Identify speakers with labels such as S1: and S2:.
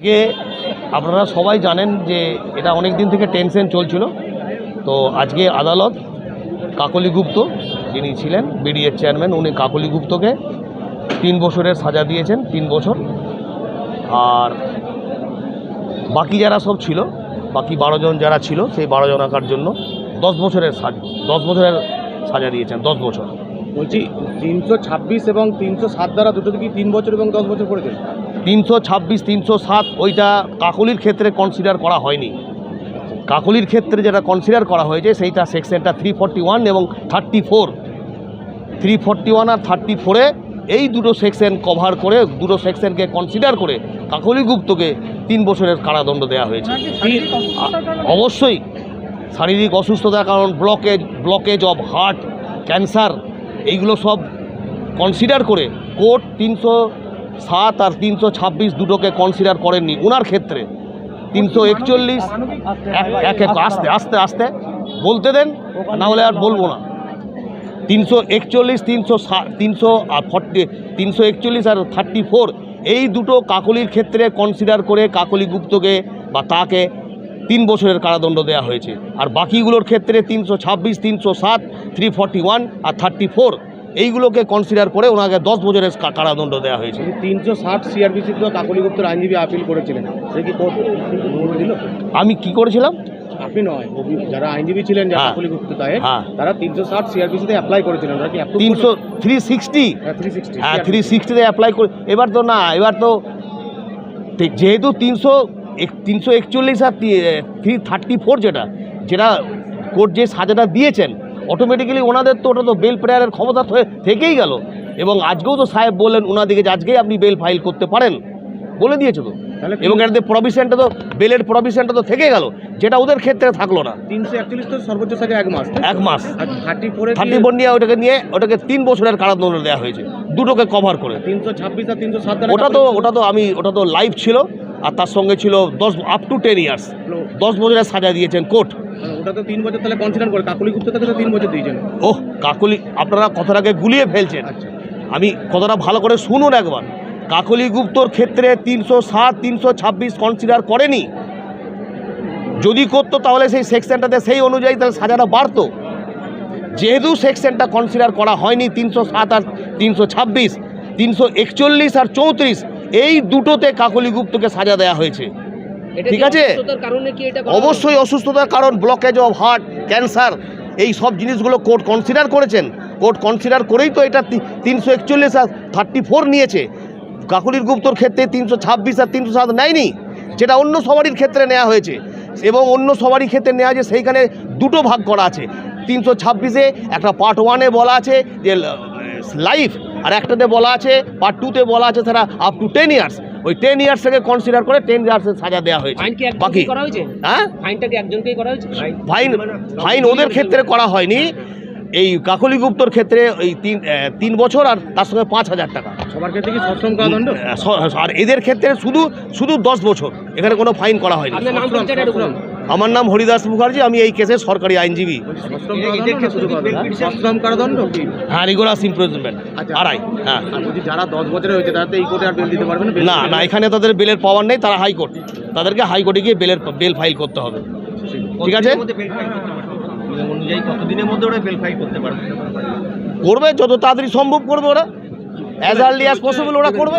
S1: আজকে আপনারা সবাই জানেন যে এটা অনেক দিন থেকে টেনশন চলছিল। তো আজকে আদালত কাকলি গুপ্ত যিনি ছিলেন বিডিএর চেয়ারম্যান, উনি কাকলি গুপ্তকে তিন বছরের সাজা দিয়েছেন, তিন বছর। আর বাকি যারা সব ছিল, বাকি জন যারা ছিল, সেই বারো জনাকার জন্য দশ বছরের দশ বছরের সাজা দিয়েছেন, দশ বছর।
S2: বলছি, তিনশো ছাব্বিশ এবং তিনশো সাত দ্বারা দুটো কি তিন বছর এবং দশ বছর করেছে
S1: তিনশো ছাব্বিশ তিনশো সাত ওইটা কাকলির ক্ষেত্রে কনসিডার করা হয়নি। কাকলির ক্ষেত্রে যেটা কনসিডার করা হয়েছে সেইটা সেকশনটা থ্রি ফর্টি ওয়ান এবং thirty four three forty one আর থার্টি ফোরে এই দুটো সেকশন কভার করে দুটো সেকশনকে কনসিডার করে কাকলি গুপ্তকে তিন বছরের কারাদণ্ড দেওয়া হয়েছে। অবশ্যই। শারীরিক অসুস্থতার কারণ blockage blockage of heart cancer এইগুলো সব কনসিডার করে কোর্ট তিনশো সাত আর তিনশো ছাব্বিশ দুটোকে কনসিডার করেননি। ওনার ক্ষেত্রে তিনশো একচল্লিশ, এক এক আস্তে আস্তে আস্তে। বলতে দেন, না হলে আর বলব না। তিনশো একচল্লিশ, তিনশো তিনশো আর ফর্টি তিনশো একচল্লিশ আর থার্টি ফোর এই দুটো কাকলির ক্ষেত্রে কনসিডার করে কাকলি গুপ্তকে বা তাকে তিন বছরের কারাদণ্ড দেওয়া হয়েছে। আর বাকিগুলোর ক্ষেত্রে তিনশো ছাব্বিশ, তিনশো সাত থ্রি ফর্টি ওয়ান আর থার্টি ফোর এইগুলোকে কনসিডার করে ওনাকে দশ বছরের কারাদণ্ড দেওয়া হয়েছে।
S2: তিনশো ষাট সিআরপিসি তো কাকলি গুপ্তর আইনজীবী আপিল করেছিলেন। সে কি
S1: আমি কি করেছিলাম?
S2: আপনি নয় যারা আইনজীবী ছিলেন
S1: হ্যাঁ।
S2: কাকলি গুপ্ত
S1: হ্যাঁ।
S2: তারা তিনশো ষাট সিআরপিসিতে অ্যাপ্লাই করেছিলেন। ওরা কি
S1: তিনশো থ্রি সিক্সটি হ্যাঁ থ্রি সিক্সটিতে অ্যাপ্লাই করে এবার তো না এবার তো তে- যেহেতু তিনশো তিনশো একচল্লিশ আর থ্রি থার্টি ফোর যেটা যেটা কোর্ট যে সাজাটা দিয়েছেন অটোমেটিক্যালি ওনাদের তো ওটা তো বেল প্রেয়ারের ক্ষমতা থেকেই গেল। এবং আজকেও তো সাহেব বললেন ওনাদিকে যে আজকেই আপনি বেল ফাইল করতে পারেন। বলে দিয়েছে তো। এবং এটাতে প্রভিশনটা তো বেলের প্রভিশনটা তো থেকে গেল যেটা ওদের ক্ষেত্রে থাকল না।
S2: তিনশো একচল্লিশ তো সর্বোচ্চ সাজা এক মাস
S1: এক মাস।
S2: থার্টি ফোরে
S1: থার্টি ফোর নিয়ে ওটাকে নিয়ে ওটাকে তিন বছরের কারাদণ্ড দেওয়া হয়েছে দুটোকে কভার করে।
S2: তিনশো ছাব্বিশ আর তিনশো সাত
S1: ওটা তো ওটা তো আমি ওটা তো লাইভ ছিল আর তার সঙ্গে ছিল দশ আপ টু টেন ইয়ার্স দশ বছরের সাজা দিয়েছেন কোর্ট।
S2: ওটা তো তিন বছর তাহলে কনসিডার করে কাকলি গুপ্ত তাকে তো তিন বছর দিয়েছেন।
S1: ওহ কাকলি আপনারা কথাটাকে গুলিয়ে ফেলছেন।
S2: আচ্ছা।
S1: আমি কথাটা ভালো করে শুনুন একবার। কাকলি গুপ্তর ক্ষেত্রে তিনশো সাত তিনশো ছাব্বিশ কনসিডার করেনি। যদি করতো তাহলে সেই সেকশনটাতে সেই অনুযায়ী তাহলে সাজাটা বাড়তো। যেহেতু সেকশনটা কনসিডার করা হয়নি তিনশো সাত আর তিনশো ছাব্বিশ তিনশো একচল্লিশ আর চৌত্রিশ এই দুটোতে কাকলি গুপ্তকে সাজা দেওয়া হয়েছে। ঠিক আছে? অবশ্যই অসুস্থতার কারণ ব্লকেজ অফ হার্ট ক্যান্সার এই সব জিনিসগুলো কোর্ট কনসিডার করেছেন। কোর্ট কনসিডার করেই তো এটা তিনশো একচল্লিশ আর থার্টি ফোর নিয়েছে। কাকুলির গুপ্তর ক্ষেত্রে তিনশো ছাব্বিশ আর তিনশো সাত নেয়নি। যেটা অন্য সবারই ক্ষেত্রে নেওয়া হয়েছে। এবং অন্য সবারই ক্ষেত্রে নেওয়া আছে সেইখানে দুটো ভাগ করা আছে। তিনশো ছাব্বিশে একটা পার্ট ওয়ানে বলা আছে যে লাইফ আর একটাতে বলা আছে পার্ট টুতে বলা আছে তারা আপ টু টেন ইয়ার্স ওই টেন ইয়ার্স থেকে কনসিডার করে টেন ইয়ার্সের সাজা দেওয়া হয়েছে। বাকি
S3: একজনকেই করা হয়েছে?
S1: হ্যাঁ?
S3: ফাইনটা কি একজনকেই করা হয়েছে?
S1: ফাইন ফাইন ওদের ক্ষেত্রে করা হয়নি। এই কাকলি গুপ্তর ক্ষেত্রে এই তিন তিন বছর আর তার সঙ্গে পাঁচ হাজার টাকা।
S2: সবার ক্ষেত্রে কি সশ্রম কারাদণ্ড
S1: আর এদের ক্ষেত্রে শুধু শুধু দশ বছর। এখানে কোনো ফাইন করা হয়নি। আমার নাম হরিদাস মুখার্জি আমি এই কেসের সরকারি আইনজীবী। হ্যাঁ রিগোরাস ইমপ্রিজনমেন্ট
S2: আচ্ছা।
S1: আড়াই হ্যাঁ।
S2: যারা দশ হয়েছে তারা এই কোর্টে আর বেল দিতে পারবে না?
S1: না এখানে তাদের বেলের পাওয়ার নেই তারা হাইকোর্ট তাদেরকে হাইকোর্টে গিয়ে বেলের বেল ফাইল করতে হবে। ঠিক আছে?
S4: অনুযায়ী কতদিনের মধ্যে ওরা বেল ফাইল করতে পারবে
S1: করবে যত তাড়াতাড়ি সম্ভব করবে ওরা। অ্যাজ আর্লি অ্যাজ পসিবল ওরা করবে।